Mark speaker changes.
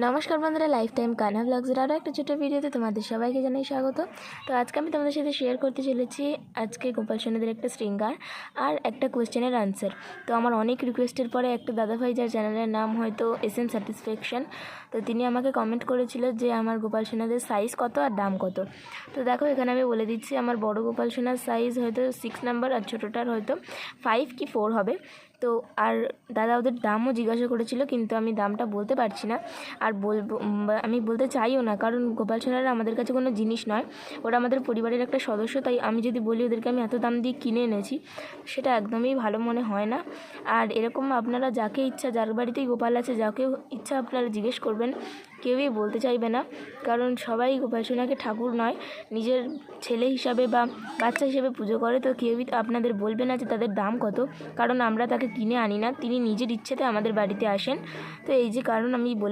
Speaker 1: নমস্কার বন্ধুরা life time কানা ব্লগসের আরও একটা ছোটো ভিডিওতে তোমাদের সবাইকে জানাই স্বাগত। তো আজকে আমি তোমাদের সাথে শেয়ার করতে চলেছি আজকে গোপাল সোনাদের একটা শৃঙ্গার আর একটা কোয়েশ্চেনের আনসার তো আমার অনেক রিকোয়েস্টের পরে একটা দাদাভাই, যার চ্যানেলের নাম হয়তো এস এম স্যাটিসফ্যাকশন তো তিনি আমাকে কমেন্ট করেছিল যে আমার গোপাল সোনাদের সাইজ কত আর দাম কত। তো দেখো, এখানে আমি বলে দিচ্ছি, আমার বড় গোপাল সোনার সাইজ হয়তো সিক্স নাম্বার আর ছোটোটার হয়তো ফাইভ কি ফোর হবে। তো আর দাদা ওদের দামও জিজ্ঞাসা করেছিল, কিন্তু আমি দামটা বলতে পারছি না। আর বলব আমি বলতে চাইও না, কারণ গোপাল সোনারা আমাদের কাছে কোনো জিনিস নয়। ওরা আমাদের পরিবারের একটা সদস্য, তাই আমি যদি বলি ওদেরকে আমি এত দাম দিয়ে কিনে এনেছি, সেটা একদমই ভালো মনে হয় না। আর এরকম আপনারা যাকে ইচ্ছা, যার বাড়িতেই গোপাল আছে যাকে ইচ্ছা আপনারা জিজ্ঞেস করবেন। কেউই বলতে চাইবে না। কারণ সবাই গোপাল সোনাকে ঠাকুর নয়, নিজের ছেলে হিসাবে বা বাচ্চা হিসেবে পুজো করে। তো কেউই আপনাদের বলবে না যে তাদের দাম কত। কারণ আমরা তাকে কিনে আনি না, তিনি নিজের ইচ্ছেতে আমাদের বাড়িতে আসেন। তো এই যে কারণ আমি